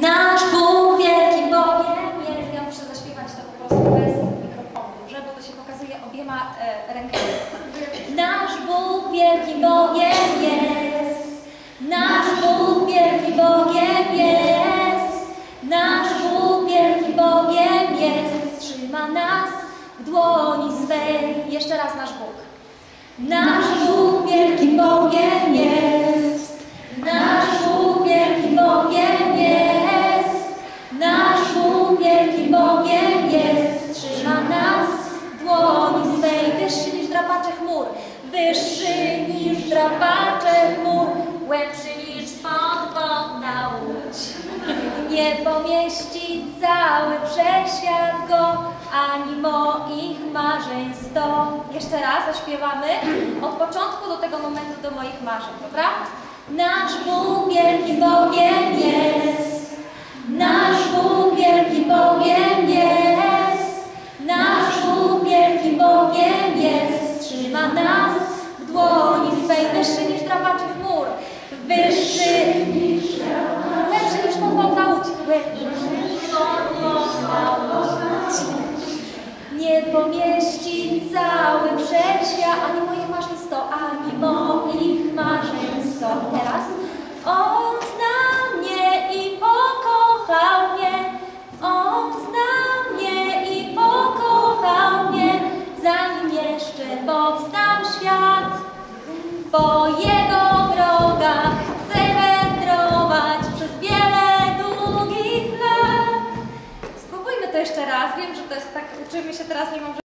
Nasz Bóg wielkim Bogiem jest. Ja muszę zaśpiewać to po prostu bez mikrofonu, dobrze? Bo to się pokazuje obiema e, rękami. Nasz Bóg wielkim Bogiem jest. Nasz Bóg wielkim Bogiem jest. Nasz Bóg wielkim Bogiem jest. Trzyma nas w dłoni swej. Jeszcze raz nasz Bóg. Nasz Wyższy niż drapacze chmur. Głębszy niż podwodna łódź. Nie pomieści cały wszechświat go, ani moich marzeń sto. Jeszcze raz zaśpiewamy od początku do tego momentu do moich marzeń, dobra? Nasz Bóg wielkim Bogiem Nie pomieści cały wszechświat, ani moich marzeń sto, ani moich marzeń sto. Teraz On zna mnie i pokochał mnie. On zna mnie i pokochał mnie, zanim jeszcze powstał świat. Po Jego to jeszcze raz. Wiem, że to jest tak, uczymy się teraz, nie mam